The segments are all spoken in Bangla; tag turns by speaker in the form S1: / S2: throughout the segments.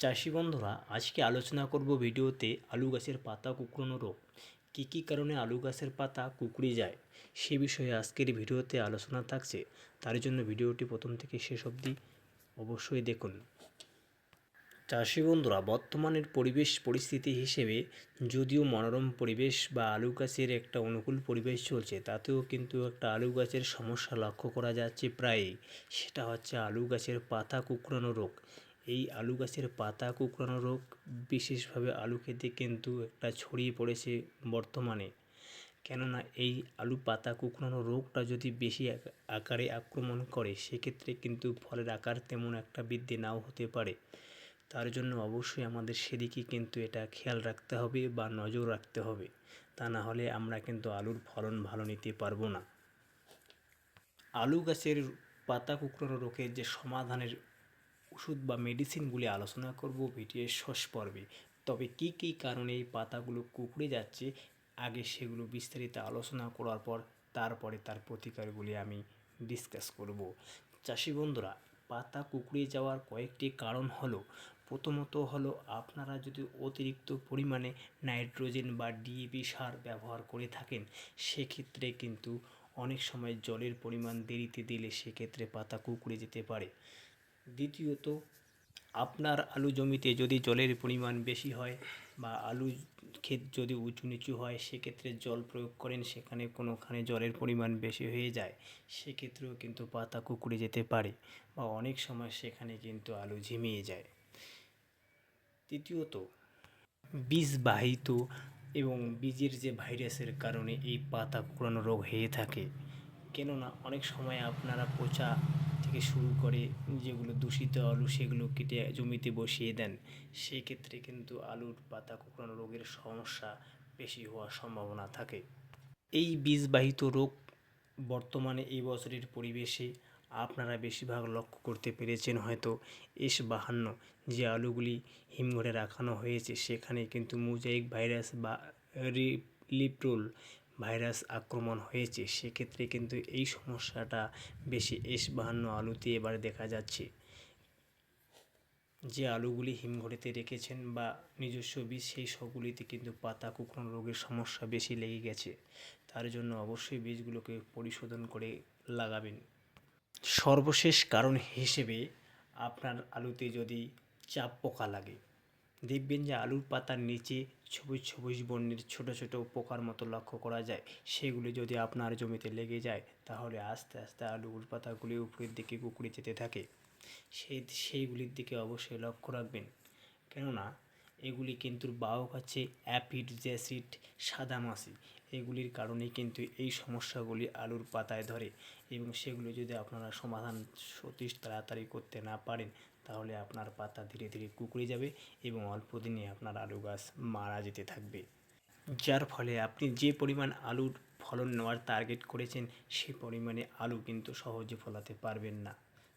S1: চাষি বন্ধুরা, আজকে আলোচনা করব ভিডিওতে আলু গাছের পাতা কুকড়ানো রোগ। কী কী কারণে আলু গাছের পাতা কুকড়ে যায়, সে বিষয়ে আজকের ভিডিওতে আলোচনা থাকছে। তার জন্য ভিডিওটি প্রথম থেকে শেষ অবধি অবশ্যই দেখুন। চাষি বন্ধুরা, বর্তমানের পরিবেশ পরিস্থিতি হিসেবে যদিও মনোরম পরিবেশ বা আলু গাছের একটা অনুকূল পরিবেশ চলছে, তাতেও কিন্তু একটা আলু গাছের সমস্যা লক্ষ্য করা যাচ্ছে প্রায়ই। সেটা হচ্ছে আলু গাছের পাতা কুকড়ানো রোগ। এই আলু গাছের পাতা, কুকড়ানো রোগ, বিশেষভাবে আলু খেতে কিন্তু একটা ছড়িয়ে পড়েছে বর্তমানে। কেননা এই আলু পাতা, কুকড়ানো রোগটা যদি বেশি আকারে আক্রমণ করে, সেক্ষেত্রে কিন্তু ফলের আকার তেমন একটা বৃদ্ধি নাও হতে পারে। তার জন্য অবশ্যই আমাদের সেদিকে কিন্তু এটা খেয়াল রাখতে হবে বা নজর রাখতে হবে। তা না হলে আমরা কিন্তু আলুর ফলন ভালো নিতে পারব না। আলু গাছের পাতা, কুকড়ানো রোগের যে সমাধানের ওষুধ বা মেডিসিনগুলি আলোচনা করব ভিডিওর শেষ পর্বে। তবে কী কী কারণে এই পাতাগুলো কুকড়ে যাচ্ছে, আগে সেগুলো বিস্তারিত আলোচনা করার পর তারপরে তার প্রতিকারগুলি আমি ডিসকাস করব। চাষি বন্ধুরা, পাতা কুকড়ে যাওয়ার কয়েকটি কারণ হলো, প্রথমত হলো আপনারা যদি অতিরিক্ত পরিমাণে নাইট্রোজেন বা ডিএপি সার ব্যবহার করে থাকেন, সেক্ষেত্রে কিন্তু অনেক সময় জলের পরিমাণ দেরিতে দিলে সেক্ষেত্রে পাতা কুকড়ে যেতে পারে। দ্বিতীয়ত, আপনার আলু জমিতে যদি জলের পরিমাণ বেশি হয় বা আলু ক্ষেত যদি উঁচু নিচু হয়, সেক্ষেত্রে জল প্রয়োগ করেন, সেখানে কোনোখানে জলের পরিমাণ বেশি হয়ে যায়, সেক্ষেত্রেও কিন্তু পাতা কুকড়ে যেতে পারে বা অনেক সময় সেখানে কিন্তু আলু ঝিমিয়ে যায়। তৃতীয়ত, বীজ বাহিত এবং বীজের যে ভাইরাসের কারণে এই পাতা কুকড়ানো রোগ হয়ে থাকে। কেননা, অনেক সময় আপনারা পচা থেকে শুরু করে যেগুলো দূষিত আলু সেগুলো কেটে জমিতে বসিয়ে দেন, সেক্ষেত্রে কিন্তু আলুর পাতা কুকড়ানো রোগের সমস্যা বেশি হওয়ার সম্ভাবনা থাকে। এই বীজবাহিত রোগ বর্তমানে এই বছরের পরিবেশে আপনারা বেশিরভাগ লক্ষ্য করতে পেরেছেন হয়তো। এস বাহান্ন যে আলুগুলি হিমঘরে রাখানো হয়েছে, সেখানে কিন্তু মোজাইক ভাইরাস বা রি- লিপ্রোল ভাইরাস আক্রমণ হয়েছে, সেক্ষেত্রে কিন্তু এই সমস্যাটা বেশি এস বাহান্ন আলুতে এবার দেখা যাচ্ছে। যে আলুগুলি হিমঘরেতে রেখেছেন বা নিজস্ব বীজ, সেই সবগুলিতে কিন্তু পাতা কুকড়ানো রোগের সমস্যা বেশি লেগে গেছে। তার জন্য অবশ্যই বীজগুলোকে পরিশোধন করে লাগাবেন। সর্বশেষ কারণ হিসেবে আপনার আলুতে যদি চাপ পোকা লাগে দেখবেন যে আলুর পাতার নিচে সবুজ সবুজ বর্ণের ছোট ছোট পোকার মতো লক্ষ্য করা যায়। সেগুলি যদি আপনার জমিতে লেগে যায়, তাহলে আস্তে আস্তে আলুর পাতাগুলি উপরের দিকে কুকুরে যেতে থাকে। সেই সেইগুলির দিকে অবশ্যই লক্ষ্য রাখবেন। কেননা এগুলি কিন্তু বাহক হচ্ছে অ্যাপিড জ্যাসিড সাদামাছি এগুলির কারণে কিন্তু এই সমস্যাগুলি আলুর পাতায় ধরে এবং সেগুলো যদি আপনারা সমাধান অতি তাড়াতাড়ি করতে না পারেন, তাহলে আপনার পাতা ধীরে ধীরে কুকড়ে যাবে এবং অল্প দিনে আপনার আলু গাছ মারা যেতে থাকবে। যার ফলে আপনি যে পরিমাণ আলুর ফলন নেওয়ার টার্গেট করেছেন, সে পরিমাণে আলু কিন্তু সহজে ফলাতে পারবেন না।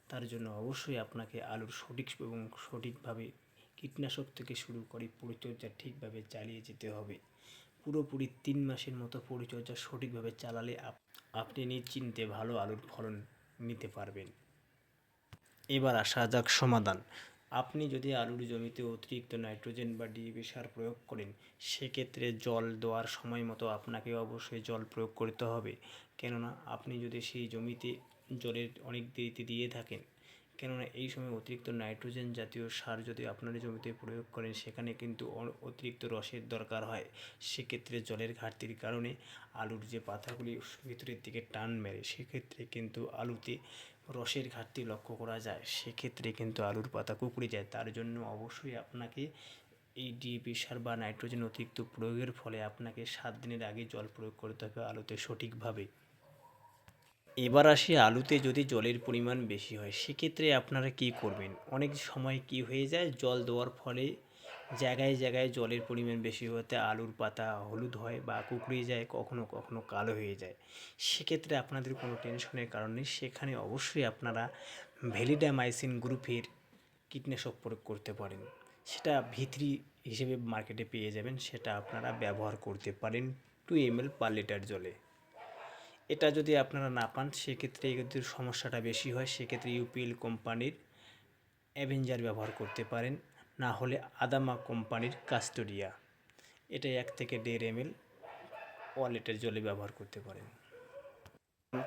S1: তার জন্য অবশ্যই আপনাকে আলুর সঠিক এবং সঠিকভাবে কীটনাশক থেকে শুরু করে পরিচর্যা ঠিকভাবে চালিয়ে যেতে হবে। পুরোপুরি তিন মাসের মতো পরিচর্যা সঠিকভাবে চালালে আপনি নিশ্চিন্তে ভালো আলুর ফলন নিতে পারবেন। এবার আসা যাক সমাধান। আপনি যদি আলুর জমিতে অতিরিক্ত নাইট্রোজেন বা ডিএপি সার প্রয়োগ করেন, সেক্ষেত্রে জল দেওয়ার সময় মতো আপনাকে অবশ্যই জল প্রয়োগ করতে হবে। কেননা, আপনি যদি সেই জমিতে জলের অনেক দেরিতে দিয়ে থাকেন কেননা এই সময় অতিরিক্ত নাইট্রোজেন জাতীয় সার যদি আপনার জমিতে প্রয়োগ করেন, সেখানে কিন্তু অতিরিক্ত রসের দরকার হয়। সেক্ষেত্রে জলের ঘাটতির কারণে আলুর যে পাতাগুলি ভিতরের দিকে টান মেরে, সেক্ষেত্রে কিন্তু আলুতে রসের ঘাটতি লক্ষ্য করা যায়। সেক্ষেত্রে কিন্তু আলুর পাতা কুকড়ে যায়। তার জন্য অবশ্যই আপনাকে এই ডিএপি সার বা নাইট্রোজেন অতিরিক্ত প্রয়োগের ফলে আপনাকে সাত দিনের আগে জল প্রয়োগ করতে হবে আলুতে সঠিকভাবে। এবার আসি আলুতে যদি জলের পরিমাণ বেশি হয়, সেক্ষেত্রে আপনারা কি করবেন? অনেক সময় কি হয়ে যায়, জল দেওয়ার ফলে জায়গায় জায়গায় জলের পরিমাণ বেশি হতে আলুর পাতা হলুদ হয় বা কুকড়ে যায়, কখনো কখনো কালো হয়ে যায়। সেক্ষেত্রে আপনাদের কোনো টেনশনের কারণ নেই। সেখানে অবশ্যই আপনারা ভ্যালিডামাইসিন গ্রুপের কীটনাশক প্রয়োগ করতে পারেন। সেটা ভিত্রি হিসেবে মার্কেটে পেয়ে যাবেন, সেটা আপনারা ব্যবহার করতে পারেন two M L per litre জলে। এটা যদি আপনারা না পান, সেক্ষেত্রে যদি সমস্যাটা বেশি হয়। সেক্ষেত্রে ইউপিএল কোম্পানির অ্যাভেঞ্জার ব্যবহার করতে পারেন। না হলে আদামা কোম্পানির কাস্টোরিয়া এটা এক থেকে দেড় এম এল ওয়ালেটের জলে ব্যবহার করতে পারেন।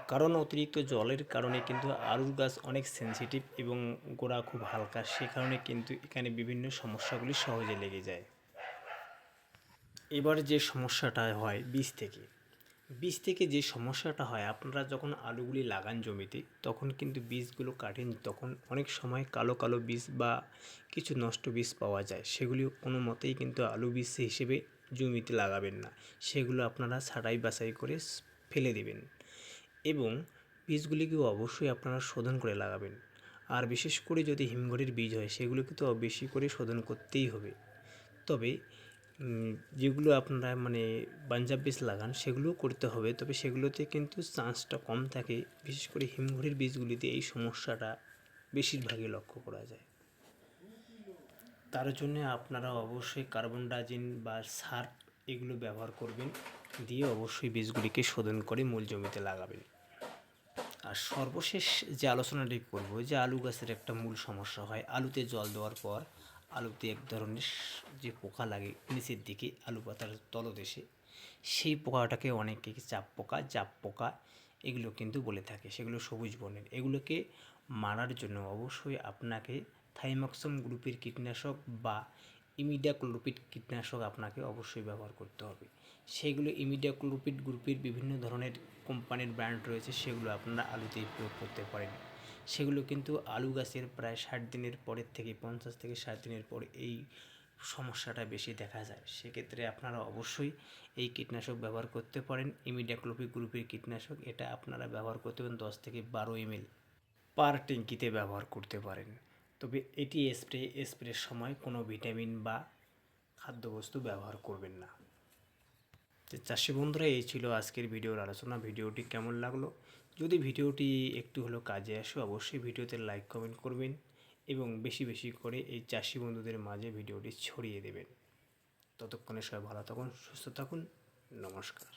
S1: কারণ অতিরিক্ত জলের কারণে কিন্তু আলুর গাছ অনেক সেনসিটিভ এবং গোড়া খুব হালকা, সে কারণে কিন্তু এখানে বিভিন্ন সমস্যাগুলি সহজে লেগে যায়। এবার যে সমস্যাটা হয় বীজ থেকে। বীজ থেকে যে সমস্যাটা হয়, আপনারা যখন আলুগুলি লাগান জমিতে, তখন কিন্তু বীজগুলো কাটেন, তখন অনেক সময় কালো কালো বীজ বা কিছু নষ্ট বীজ পাওয়া যায়। সেগুলি কোনো মতেই কিন্তু আলু বীজ হিসেবে জমিতে লাগাবেন না। সেগুলো আপনারা ছাঁটাই বাছাই করে ফেলে দেবেন। এবং বীজগুলিকেও অবশ্যই আপনারা শোধন করে লাগাবেন। আর বিশেষ করে যদি হিমঘরের বীজ হয়, সেগুলোকে তো বেশি করে শোধন করতেই হবে। তবে যেগুলো আপনারা মানে পাঞ্জাব বীজ লাগান সেগুলোও করতে হবে। তবে সেগুলোতে কিন্তু চান্সটা কম থাকে। বিশেষ করে হিমঘরের বীজগুলিতে এই সমস্যাটা বেশিরভাগই লক্ষ্য করা যায়। তার জন্য আপনারা অবশ্যই কার্বন ডাইজিন বা সার এগুলো ব্যবহার করবেন। দিয়ে অবশ্যই বীজগুলিকে শোধন করে মূল জমিতে লাগাবেন। আর সর্বশেষ যে আলোচনাটি করব, যে আলু গাছের একটা মূল সমস্যা হয়, আলুতে জল দেওয়ার পর আলুতে এক ধরনের যে পোকা লাগে নিচের দিকে আলু পাতার তলদেশে, সেই পোকাটাকে অনেকে চাপ পোকা, জাপ পোকা এগুলো কিন্তু বলে থাকে। সেগুলো সবুজ বর্ণের। এগুলোকে মারার জন্য অবশ্যই আপনাকে থাইমক্সম গ্রুপের কীটনাশক বা ইমিডাক্লোপিড কীটনাশক আপনাকে অবশ্যই ব্যবহার করতে হবে। সেগুলো ইমিডাক্লোপিড গ্রুপের বিভিন্ন ধরনের কোম্পানির ব্র্যান্ড রয়েছে, সেগুলো আপনারা আলুতেই প্রয়োগ করতে পারেন। সেগুলো কিন্তু আলু গাছের প্রায় ষাট দিনের পরের থেকে পঞ্চাশ থেকে ষাট দিনের পর এই সমস্যাটা বেশি দেখা যায়। সেক্ষেত্রে আপনারা অবশ্যই এই কীটনাশক ব্যবহার করতে পারেন। ইমিডাক্লোপিড গ্রুপের কীটনাশক, এটা আপনারা ব্যবহার করতে পারেন দশ থেকে বারো এমএল পার ট্যাঙ্কিতে ব্যবহার করতে পারেন। তবে এটি স্প্রে স্প্রের সময় কোনো ভিটামিন বা খাদ্যবস্তু ব্যবহার করবেন না। তো চাষি বন্ধুরা, এই ছিল আজকের ভিডিওর আলোচনা। ভিডিওটি কেমন লাগল? যদি ভিডিওটি একটু হলেও কাজে আসে, অবশ্যই ভিডিওতে লাইক কমেন্ট করবেন এবং বেশি বেশি করে এই চাষি বন্ধুদের মাঝে ভিডিওটি ছড়িয়ে দেবেন। ততক্ষণে সবাই ভালো থাকুন, সুস্থ থাকুন। নমস্কার।